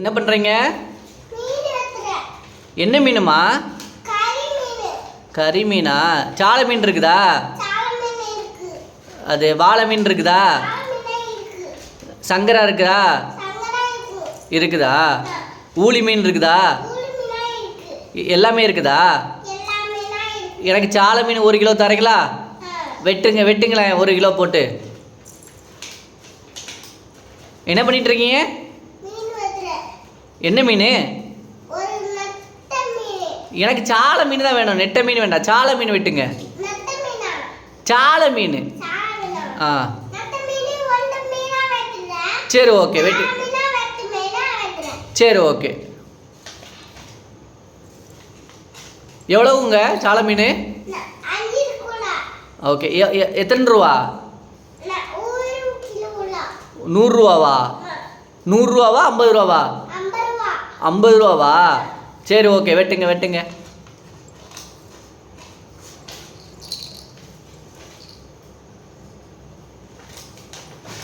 என்ன பண்ணுறீங்க என்ன மீனுமா? கறி மீனா? சாலை மீன் இருக்குதா? அது வாழை மீன் இருக்குதா? சங்கரா இருக்குதா? இருக்குதா? ஊளி மீன் இருக்குதா? எல்லாமே இருக்குதா? எனக்கு சாலை மீன் ஒரு கிலோ தரீங்களா? வெட்டுங்க வெட்டுங்களேன் ஒரு கிலோ போட்டு. என்ன பண்ணிட்டு இருக்கீங்க? என்ன மீன். எனக்கு சாலை மீன் தான் வேணும். நெட்டை மீன் வேண்டாம். சாலை மீன் வெட்டுங்க? சாலை மீன்? ஆ. சரி ஓகே. வெட்டு. சரி ஓகே. எவ்வளவுங்க சாலை மீன். ஓகே. எத்தனை ரூபா. நூறுரூவாவா நூறுரூவாவா ஐம்பது ரூபாவா? ஐம்பது ரூபா. ஐம்பது ரூபாவா? சரி ஓகே வெட்டுங்க வெட்டுங்க.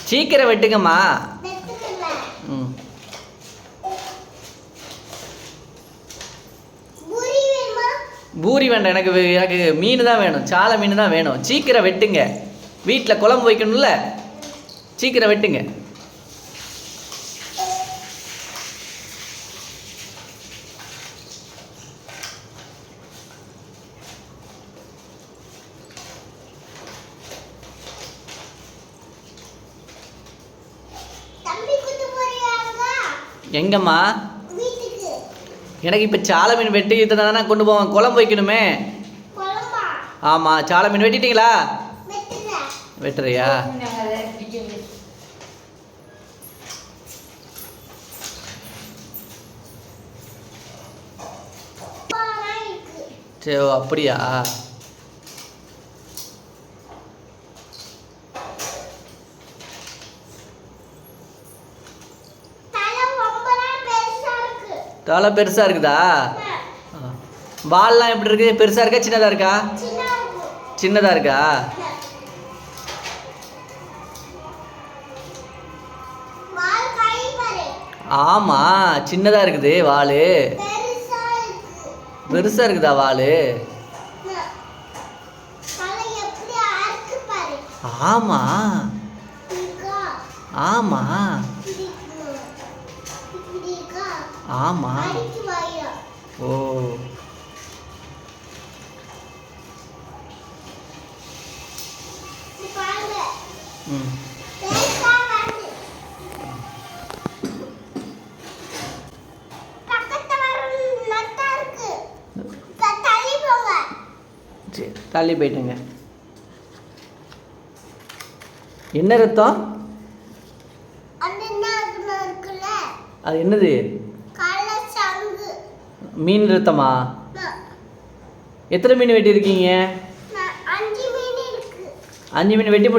சீக்கிரம் வெட்டுங்கம்மா. ம். பூரி வேண்டாம் எனக்கு எனக்கு மீன் தான் வேணும் சாலை மீன் தான் வேணும். சீக்கிரம் வெட்டுங்க. வீட்டில் குழம்பு வைக்கணும்ல? சீக்கிரம் வெட்டுங்க. எங்கம்மா. எனக்கு இப்போ சாலை மீன் வெட்டி தானே கொண்டு போவேன் குழம்பு வைக்கணுமே? ஆமாம் சாலை மீன் வெட்டிட்டீங்களா. வெட்டுறியா. சரி ஓ, அப்படியா தலை ரொம்பலாம் பெருசா இருக்கு. தலை பெருசாக இருக்குதா? ஆ. வால்லாம் எப்படி இருக்குது பெருசாக இருக்கா சின்னதாக இருக்கா? சின்னதாக இருக்கா? ஆமாம் சின்னதாக இருக்குது வால். பெருசாக இருக்குதா வால்? ஆமாம் ஆமாம் ஆமாம். ஓ. ம். தள்ளி போயிட்டுங்க. என்ன ரத்தம்? அது என்னது? மீன் ரத்தமா ந- எத்தனை மீன் வெட்டியிருக்கீங்க அஞ்சு மீன் வெட்டி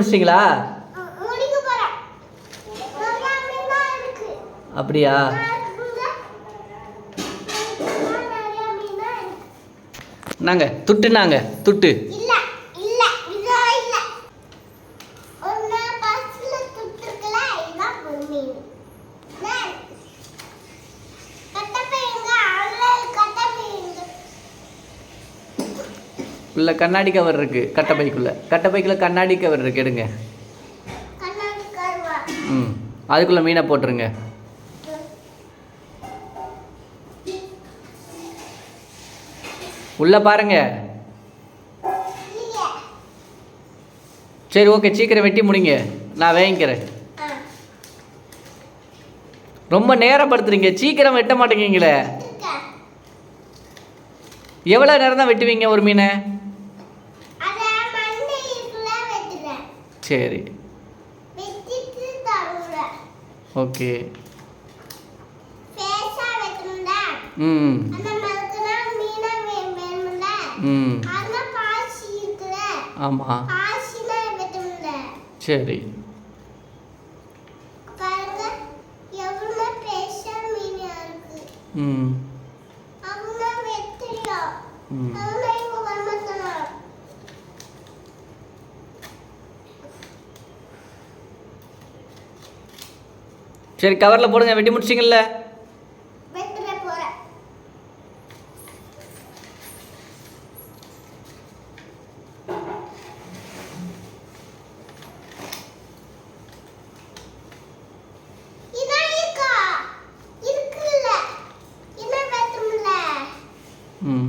இருக்கு. அப்படியா? தான் இருக்கு. நாங்க துட்டு உள்ள கண்ணாடி கவர் இருக்கு. கட்டை பைக்குள்ள. கட்டை பைக்குள்ள கண்ணாடி கவர் இருக்கு. எடுங்க. ம். அதுக்குள்ள மீனை போட்டுருங்க. உள்ள பாருங்க. சரி ஓகே சீக்கிரம் வெட்டி முடிங்க. நான் வாங்கிக்கிறேன். ரொம்ப நேரப்படுத்துறீங்க சீக்கிரம் வெட்ட மாட்டேங்கீங்களே இருக்க எவ்வளோ நேரம் தான் வெட்டுவீங்க ஒரு மீனை? சரி. ஓகே. ம். ம். ஆமாம் சரி. ம். ம். சரி கவரில் போடுங்க வெட்டி முடிச்சிங்கல்ல ம்.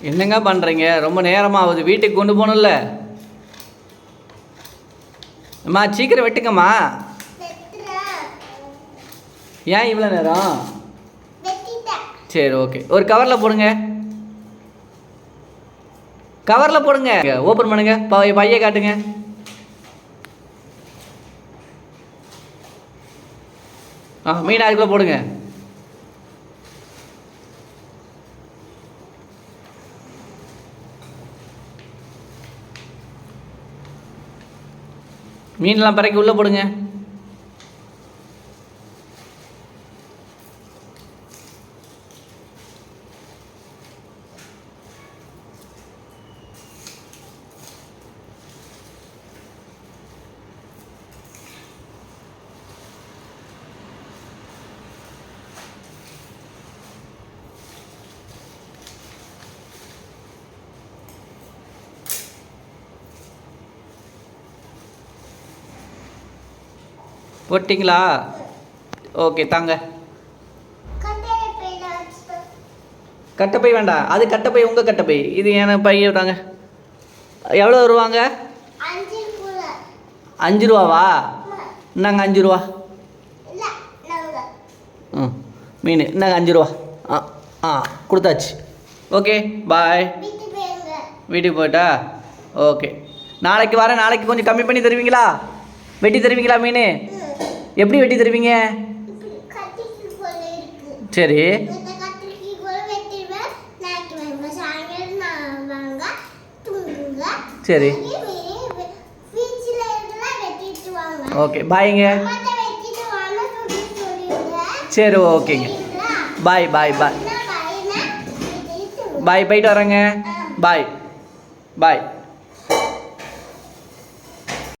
என்னங்க பண்ணுறீங்க ரொம்ப நேரமாக ஆகுது வீட்டுக்கு கொண்டு போகணும்ல. அம்மா சீக்கிரம் வெட்டுங்கம்மா. ஏன் இவ்வளோ நேரம்? சரி ஓகே. ஒரு கவரில் போடுங்க. கவரில் போடுங்க. ஓப்பன் பண்ணுங்க. பைய காட்டுங்க. ஆ மீன் அதுக்குள்ளே போடுங்க. மீன்லாம் பிறக்கி உள்ளே போடுங்க. போட்டிங்களா ஓகே தாங்க. கட்டப்பை வேண்டாம் அது கட்டப்பை உங்கள் கட்டப்பை. இது என் பையன் தாங்க. எவ்வளோ வருவாங்க? அஞ்சு ரூபாவா? இந்தாங்க அஞ்சு ரூபா. ம் மீன். இந்தாங்க அஞ்சு ரூபா. ஆ ஆ கொடுத்தாச்சு. Okay bye. வீட்டுக்கு போயிட்டா? ஓகே. நாளைக்கு வரேன். நாளைக்கு கொஞ்சம் கம்மி பண்ணி தருவீங்களா? வெட்டி தருவீங்களா மீன்? எப்படி வெட்டி தருவீங்க? சரி. சரி. ஓகே பாய்ங்க. சரி ஓகேங்க? பாய் பாய் பாய். பாய் போயிட்டு வரேங்க. பாய். பாய்.